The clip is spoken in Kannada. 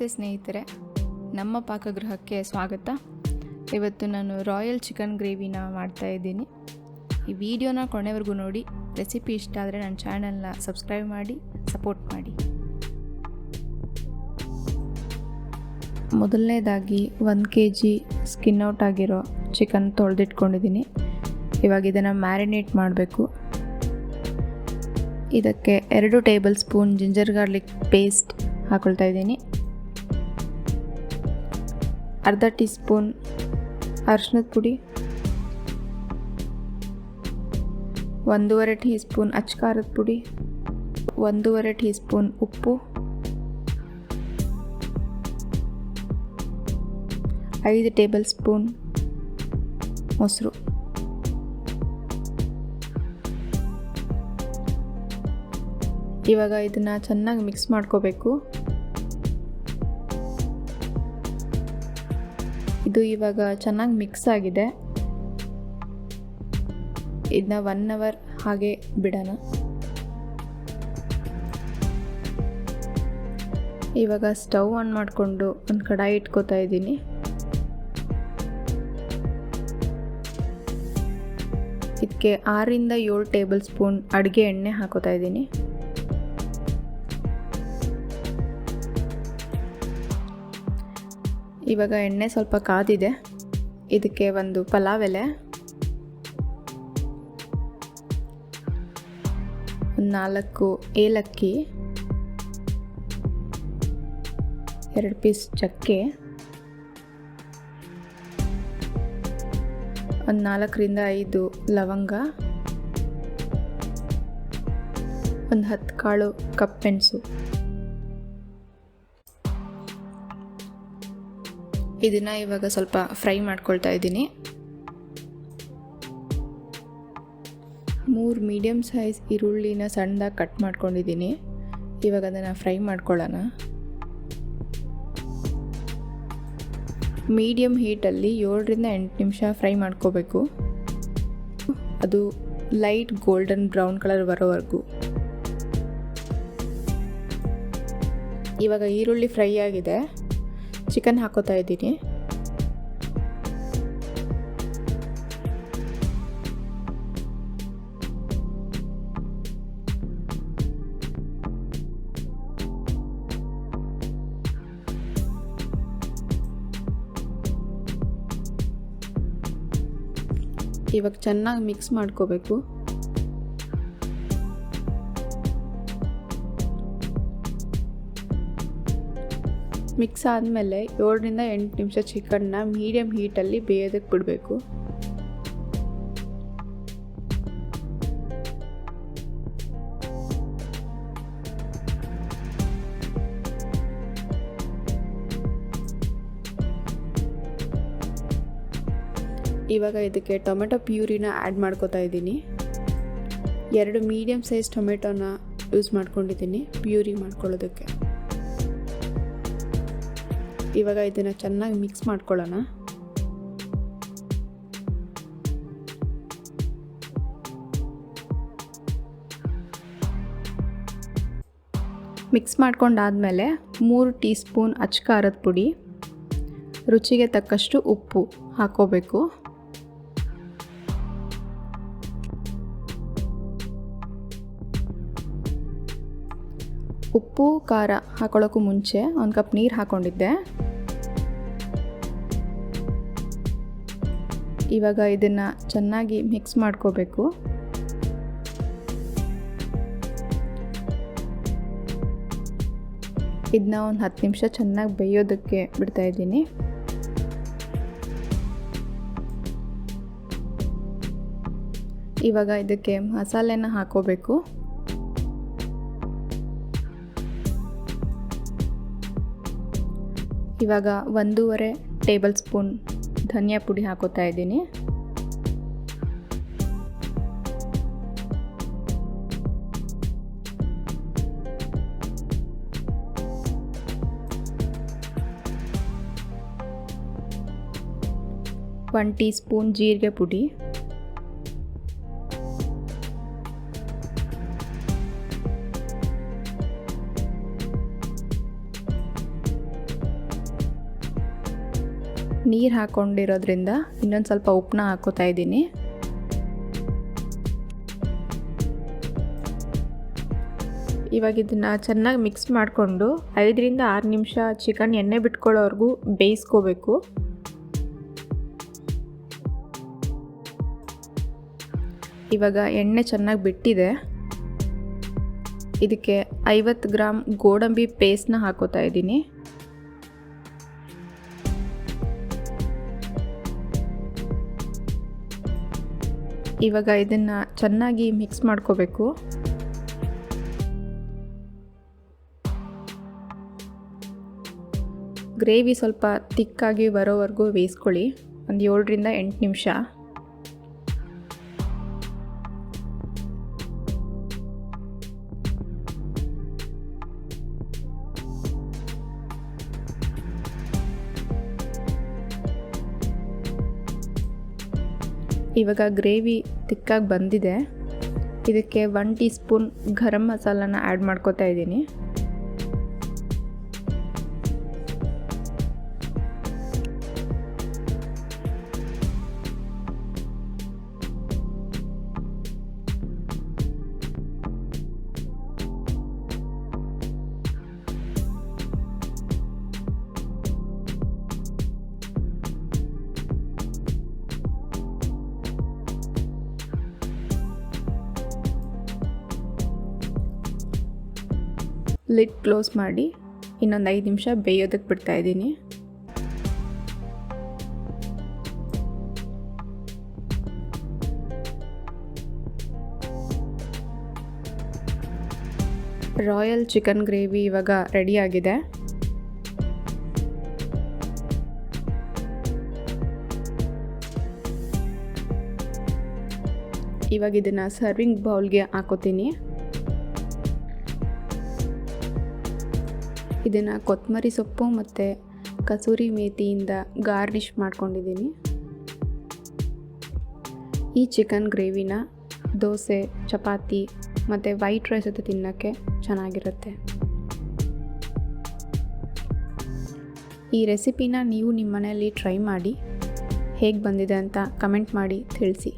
ನಮಸ್ತೆ ಸ್ನೇಹಿತರೆ. ನಮ್ಮ ಪಾಕಗೃಹಕ್ಕೆ ಸ್ವಾಗತ. ಇವತ್ತು ನಾನು ರಾಯಲ್ ಚಿಕನ್ ಗ್ರೇವಿನ ಮಾಡ್ತಾ ಇದ್ದೀನಿ. ಈ ವಿಡಿಯೋನ ಕೊನೆವರೆಗೂ ನೋಡಿ. ರೆಸಿಪಿ ಇಷ್ಟ ಆದರೆ ನನ್ನ ಚಾನಲ್ನ ಸಬ್ಸ್ಕ್ರೈಬ್ ಮಾಡಿ, ಸಪೋರ್ಟ್ ಮಾಡಿ. ಮೊದಲನೇದಾಗಿ ಒಂದು ಕೆ ಜಿ ಸ್ಕಿನ್ ಔಟ್ ಆಗಿರೋ ಚಿಕನ್ ತೊಳೆದಿಟ್ಕೊಂಡಿದ್ದೀನಿ. ಇವಾಗ ಇದನ್ನು ಮ್ಯಾರಿನೇಟ್ ಮಾಡಬೇಕು. ಇದಕ್ಕೆ ಎರಡು tablespoon ginger garlic paste ಹಾಕೊಳ್ತಾ ಇದ್ದೀನಿ. ಅರ್ಧ ಟೀ ಸ್ಪೂನ್ ಅರ್ಶಿನದ ಪುಡಿ, ಒಂದೂವರೆ ಟೀ ಸ್ಪೂನ್ ಅಚ್ಕಾರದ ಪುಡಿ, ಒಂದೂವರೆ ಟೀ ಸ್ಪೂನ್ ಉಪ್ಪು, ಐದು ಟೇಬಲ್ ಸ್ಪೂನ್ ಮೊಸರು. ಇವಾಗ ಇದನ್ನು ಚೆನ್ನಾಗಿ ಮಿಕ್ಸ್ ಮಾಡ್ಕೋಬೇಕು. ಇದು ಇವಾಗ ಚೆನ್ನಾಗಿ ಮಿಕ್ಸ್ ಆಗಿದೆ. ಇದನ್ನ ಒನ್ ಅವರ್ ಹಾಗೆ ಬಿಡೋಣ. ಇವಾಗ ಸ್ಟವ್ ಆನ್ ಮಾಡಿಕೊಂಡು ಒಂದು ಕಡಾಯಿ ಇಟ್ಕೋತಾ ಇದ್ದೀನಿ. ಇದಕ್ಕೆ ಆರರಿಂದ ಏಳು ಟೇಬಲ್ ಸ್ಪೂನ್ ಅಡುಗೆ ಎಣ್ಣೆ ಹಾಕೋತಾ ಇದ್ದೀನಿ. ಇವಾಗ ಎಣ್ಣೆ ಸ್ವಲ್ಪ ಕಾದಿದೆ. ಇದಕ್ಕೆ ಒಂದು ಪಲಾವ್ ಎಲೆ. ನಾಲ್ಕು ಏಲಕ್ಕಿ. ಎರಡು ಪೀಸ್ ಚಕ್ಕೆ. ಒಂದು ನಾಲ್ಕರಿಂದ ಐದು ಲವಂಗ. ಒಂದು ಹತ್ತು ಕಾಳು ಕಪ್ಪೆಣಸು ಇದನ್ನು ಇವಾಗ ಸ್ವಲ್ಪ ಫ್ರೈ ಮಾಡ್ಕೊಳ್ತಾ ಇದ್ದೀನಿ. ಮೂರು ಮೀಡಿಯಮ್ ಸೈಜ್ ಈರುಳ್ಳಿನ ಸಣ್ಣದಾಗಿ ಕಟ್ ಮಾಡ್ಕೊಂಡಿದ್ದೀನಿ. ಇವಾಗ ಅದನ್ನು ಫ್ರೈ ಮಾಡ್ಕೊಳ್ಳೋಣ. ಮೀಡಿಯಮ್ ಹೀಟಲ್ಲಿ ಏಳರಿಂದ ಎಂಟು ನಿಮಿಷ ಫ್ರೈ ಮಾಡ್ಕೋಬೇಕು. ಅದು ಲೈಟ್ ಗೋಲ್ಡನ್ ಬ್ರೌನ್ ಕಲರ್ ಬರೋವರೆಗೂ. ಇವಾಗ ಈರುಳ್ಳಿ ಫ್ರೈ ಆಗಿದೆ. ಚಿಕನ್ ಹಾಕೋತಾ ಇದ್ದೀನಿ. ಇವಾಗ ಚೆನ್ನಾಗಿ ಮಿಕ್ಸ್ ಮಾಡ್ಕೋಬೇಕು. ಮಿಕ್ಸ್ ಆದಮೇಲೆ ಏಳರಿಂದ ಎಂಟು ನಿಮಿಷ ಚಿಕನ್ನ ಮೀಡಿಯಮ್ ಹೀಟಲ್ಲಿ ಬೇಯೋದಕ್ಕೆ ಬಿಡಬೇಕು. ಇವಾಗ ಇದಕ್ಕೆ ಟೊಮೆಟೊ ಪ್ಯೂರಿನ ಆ್ಯಡ್ ಮಾಡ್ಕೋತಾ ಇದ್ದೀನಿ. ಎರಡು ಮೀಡಿಯಮ್ ಸೈಜ್ ಟೊಮೆಟೊನ ಯೂಸ್ ಮಾಡ್ಕೊಂಡಿದ್ದೀನಿ, ಪ್ಯೂರಿ ಮಾಡ್ಕೊಳ್ಳೋದಕ್ಕೆ. ಇವಾಗ ಇದನ್ನು ಚೆನ್ನಾಗಿ ಮಿಕ್ಸ್ ಮಾಡ್ಕೊಳ್ಳೋಣ. ಮಿಕ್ಸ್ ಮಾಡ್ಕೊಂಡಾದಮೇಲೆ ಮೂರು ಟೀ ಸ್ಪೂನ್ ಅಚ್ಕಾರದ ಪುಡಿ, ರುಚಿಗೆ ತಕ್ಕಷ್ಟು ಉಪ್ಪು ಹಾಕೋಬೇಕು ಉಪ್ಪು, ಖಾರ ಹಾಕೊಳ್ಳೋಕ್ಕೂ ಮುಂಚೆ ಒಂದು ಕಪ್ ನೀರು ಹಾಕ್ಕೊಂಡಿದ್ದೆ ಇವಾಗ ಇದನ್ನು ಚೆನ್ನಾಗಿ ಮಿಕ್ಸ್ ಮಾಡ್ಕೋಬೇಕು. ಇದನ್ನ ಒಂದು ಹತ್ತು ನಿಮಿಷ ಚೆನ್ನಾಗಿ ಬೇಯೋದಕ್ಕೆ ಬಿಡ್ತಾ ಇದ್ದೀನಿ. ಇವಾಗ ಇದಕ್ಕೆ ಮಸಾಲೆನ ಹಾಕೋಬೇಕು. ಇವಾಗ ಒಂದೂವರೆ ಟೇಬಲ್ ಸ್ಪೂನ್ ಧನಿಯಾ ಪುಡಿ ಹಾಕೋತಾ ಇದ್ದೀನಿ. ಒನ್ ಟೀ ಸ್ಪೂನ್ ಜೀರಿಗೆ ಪುಡಿ. ನೀರು ಹಾಕ್ಕೊಂಡಿರೋದ್ರಿಂದ ಇನ್ನೊಂದು ಸ್ವಲ್ಪ ಉಪ್ಪನ್ನ ಹಾಕೋತಾ ಇದ್ದೀನಿ. ಇವಾಗ ಇದನ್ನು ಚೆನ್ನಾಗಿ ಮಿಕ್ಸ್ ಮಾಡಿಕೊಂಡು ಐದರಿಂದ ಆರು ನಿಮಿಷ ಚಿಕನ್ ಎಣ್ಣೆ ಬಿಟ್ಕೊಳ್ಳೋವರೆಗೂ ಬೇಯಿಸ್ಕೋಬೇಕು. ಇವಾಗ ಎಣ್ಣೆ ಚೆನ್ನಾಗಿ ಬಿಟ್ಟಿದೆ. ಇದಕ್ಕೆ ಐವತ್ತು ಗ್ರಾಮ್ ಗೋಡಂಬಿ ಪೇಸ್ಟ್ನ ಹಾಕೋತಾ ಇದ್ದೀನಿ. ಇವಾಗ ಇದನ್ನು ಚೆನ್ನಾಗಿ ಮಿಕ್ಸ್ ಮಾಡ್ಕೋಬೇಕು. ಗ್ರೇವಿ ಸ್ವಲ್ಪ ತಿಕ್ಕಾಗಿ ಬರೋವರೆಗೂ ಬೇಯಿಸ್ಕೊಳ್ಳಿ. ಒಂದು ಏಳರಿಂದ ಎಂಟು ನಿಮಿಷ. ಇವಾಗ ಗ್ರೇವಿ ತಿಕ್ಕಾಗಿ ಬಂದಿದೆ. ಇದಕ್ಕೆ ಒನ್ ಟೀ ಸ್ಪೂನ್ ಗರಂ ಮಸಾಲನ ಆ್ಯಡ್ ಮಾಡ್ಕೋತಾ ಇದ್ದೀನಿ. ಲಿಡ್ ಕ್ಲೋಸ್ ಮಾಡಿ ಇನ್ನೊಂದು ಐದು ನಿಮಿಷ ಬೇಯೋದಕ್ಕೆ ಬಿಡ್ತಾ ಇದ್ದೀನಿ. ರಾಯಲ್ ಚಿಕನ್ ಗ್ರೇವಿ ಇವಾಗ ಆಗಿದೆ. ಇವಾಗ ಇದನ್ನು ಸರ್ವಿಂಗ್ ಬೌಲ್ಗೆ ಹಾಕೋತೀನಿ. ಇದನ್ನು ಕೊತ್ತಂಬರಿ ಸೊಪ್ಪು ಮತ್ತು ಕಸೂರಿ ಮೇಥಿಯಿಂದ ಗಾರ್ನಿಷ್ ಮಾಡ್ಕೊಂಡಿದ್ದೀನಿ. ಈ ಚಿಕನ್ ಗ್ರೇವಿನ ದೋಸೆ, ಚಪಾತಿ ಮತ್ತು ವೈಟ್ ರೈಸ್ ಜೊತೆ ತಿನ್ನೋಕ್ಕೆ ಚೆನ್ನಾಗಿರುತ್ತೆ. ಈ ರೆಸಿಪಿನ ನೀವು ನಿಮ್ಮ ಮನೆಯಲ್ಲಿ ಟ್ರೈ ಮಾಡಿ ಹೇಗೆ ಬಂದಿದೆ ಅಂತ ಕಮೆಂಟ್ ಮಾಡಿ ತಿಳಿಸಿ.